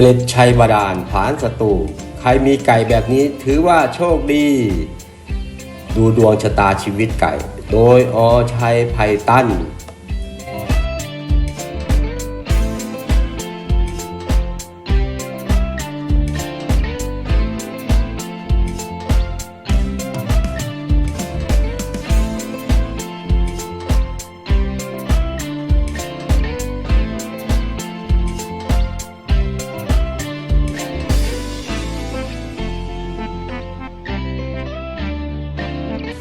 เกล็ดชัยบาดาลผานศัตรูใครมีไก่แบบนี้ถือว่าโชคดี ดูดวงชะตาชีวิตไก่ โดยอชัยไพตัน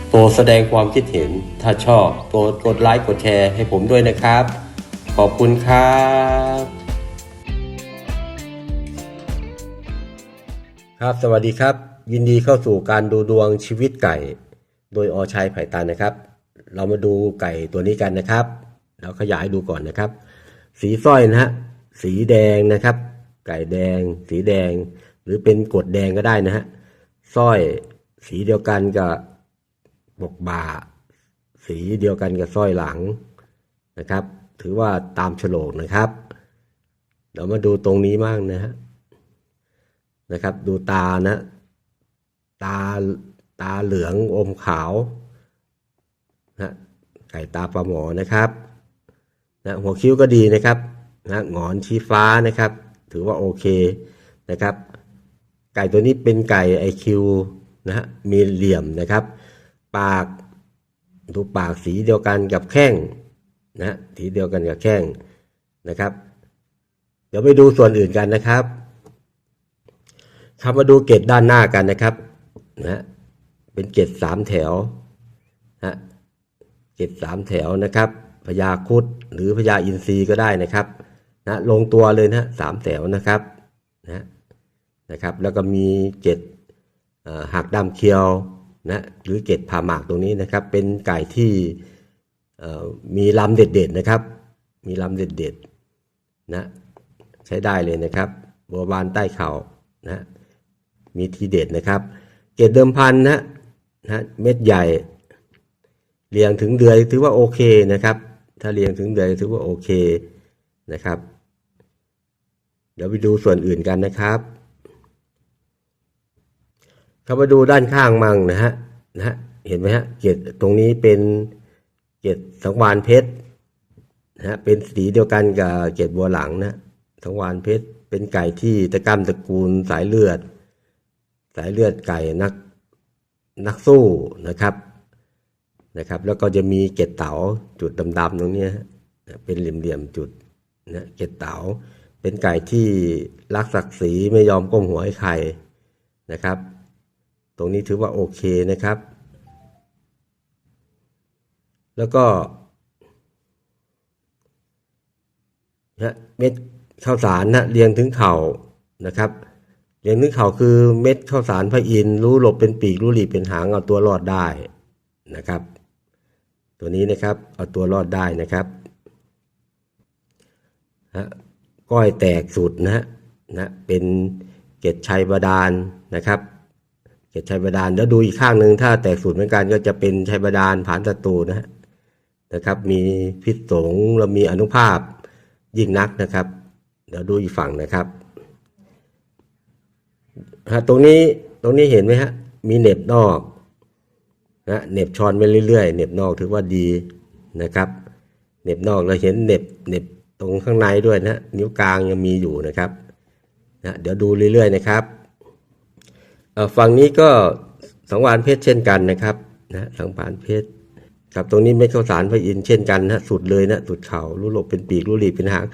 โปรดแสดงความคิดเห็น ถ้าชอบโปรดกดไลค์กดแชร์ให้ผมด้วยนะครับ ขอบคุณครับครับสวัสดีครับ ยินดีเข้าสู่การดูดวงชีวิตไก่ โดยอชัยไผ่ตันนะครับ เรามาดูไก่ตัวนี้กันนะครับ เราขยายดูก่อนนะครับ สีสร้อยนะฮะสีแดงนะครับ ไก่แดง สีแดง หรือเป็นกดแดงก็ได้นะฮะสร้อยสีเดียวกันกับ บกบ่าสีเดียวกันกับสร้อยหลังนะครับ ถือว่าตามโฉลกนะครับเดี๋ยวมาดูตรงนี้มั่งนะฮะนะครับ ดูตานะ ตาตาเหลืองอมขาวนะไก่ตาปลาหมอนะครับนะหัวคิ้วก็ดีนะครับนะหงอนชี้ฟ้านะครับ ถือว่าโอเคนะครับ ไก่ตัวนี้เป็นไก่ไอคิวนะฮะมีเหลี่ยมนะครับ ปาก ดูปากสีเดียวกันกับแข้งนะสีเดียวกันกับแข้งนะครับ เดี๋ยวไปดูส่วนอื่นกันนะครับครับมาดูเกล็ดด้านหน้ากันนะครับนะเป็นเกล็ดสามแถวนะเกล็ดสามแถวนะครับพญาคุดหรือพญาอินทรีก็ได้นะครับนะลงตัวเลยนะสามแถวนะครับนะนะครับ แล้วก็มีเกล็ดเอ่อหักดำเคียว นะหรือเกล็ดผ่าหมากตรงนี้นะครับ เป็นไก่ที่มีลำเด็ดๆนะครับ มีลำเด็ดๆนะใช้ได้เลยนะครับบัวบานใต้เข่านะมีทีเด็ดนะครับ เกล็ดเดิมพันนะนะเม็ดใหญ่เรียงถึงเดือยถือว่าโอเคนะครับ ถ้าเรียงถึงเดือยถือว่าโอเคนะครับ เดี๋ยวไปดูส่วนอื่นกันนะครับ เข้ามาดูด้านข้างมั่งนะฮะนะฮะเห็นไหมฮะเกล็ดตรงนี้เป็นเกล็ดสังวานเพชรนะฮะเป็นสีเดียวกันกับเกล็ดบัวหลังนะสังวานเพชรเป็นไก่ที่ตะกร้าตระกูลสายเลือด สายเลือดไก่นักนักสู้นะครับนะครับ แล้วก็จะมีเกล็ดเต๋าจุดดำๆตรงนี้ยฮะเป็นเหลี่ยมๆจุดนะเกล็ดเต๋าเป็นไก่ที่รักศักดิ์ศรีไม่ยอมก้มหัวให้ใครนะครับ ตรงนี้ถือว่าโอเคนะครับ แล้วก็นะเม็ดข้าวสารนะเรียงถึงเข่านะครับเรียงถึงเข่าคือเม็ดข้าวสารพระอินทร์รู้หลบเป็นปีกรู้หลีเป็นหางเอาตัวรอดได้นะครับ ตัวนี้นะครับเอาตัวรอดได้นะครับฮะก้อยแตกสุดนะฮะนะเป็นเกล็ดชัยบาดาลนะครับ ดชัยบาดาลแล้วดูอีกข้างหนึ่งถ้าแตกสูตรเหมือนกันก็จะเป็นชัยบาดาลผานศัตรูนะนะครับ มีพิษสงแล้วมีอนุภาพยิ่งนักนะครับ เดี๋ยวดูอีกฝั่งนะครับฮะตรงนี้ตรงนี้เห็นไหมฮะมีเน็บนอกนะเน็บช้อนไปเรื่อยๆเน็บนอกถือว่าดีนะครับเน็บนอกเราเห็นเน็บเน็บตรงข้างในด้วยนะนิ้วกลางยังมีอยู่นะครับนะเดี๋ยวดูเรื่อยๆนะครับ ฝั่งนี้ก็สังวานเพชรเช่นกันนะครับนะสังวานเพชรครับตรงนี้เม็ดข้าวสารพระอินเช่นกันนะสุดเลยนะสุดเข่ารูหลบเป็นปีกรูหลีเป็นหาง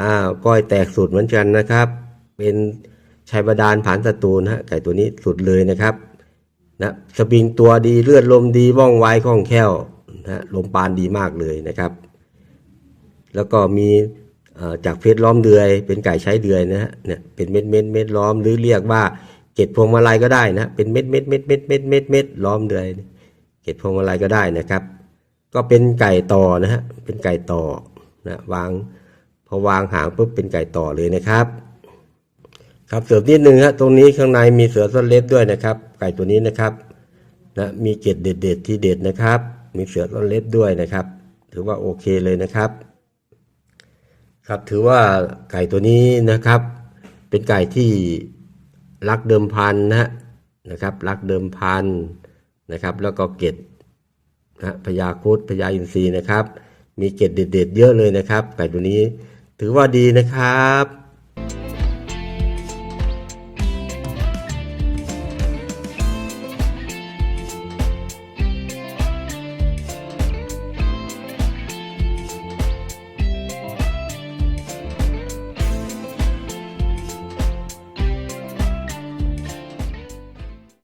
อ้าวก้อยแตกสุดเหมือนกันนะครับ เป็นชายบาดาลผานศัตรูนะฮะไก่ตัวนี้สุดเลยนะครับนะสปริงตัวดีเลือดลมดีว่องไวคล่องแคล่วนะฮะลมปานดีมากเลยนะครับ แล้วก็มีอ่อจากเพชรล้อมเดือย เป็นไก่ใช้เดือยนะฮะเนี่ยเป็นเม็ดเม็ดเม็ดล้อมหรือเรียกว่า เกล็ดพวงมาลัยก็ได้นะเป็นเม็ดเม็ดเม็ดเม็ดเม็ดเม็ดเม็ดล้อมเดือยเกล็ดพวงมาลัยก็ได้นะครับ ก็เป็นไก่ต่อนะฮะเป็นไก่ต่อนะวางพอวางหางปุ๊บเป็นไก่ต่อเลยนะครับ ครับเสริมนิดนึงฮะตรงนี้ข้างในมีเสือส้นเล็บด้วยนะครับ ไก่ตัวนี้นะครับนะมีเกล็ดเด็ดๆที่เด็ดนะครับ มีเสือส้นเล็บด้วยนะครับ ถือว่าโอเคเลยนะครับ ครับถือว่าไก่ตัวนี้นะครับ เป็นไก่ที่ รักเดิมพันนะนะครับรักเดิมพันนะครับ แล้วก็เกตนะพยาคุดพยาอินทรีนะครับ มีเกตเด็ดๆเยอะเลยนะครับไก่ตัวนี้ถือว่าดีนะครับ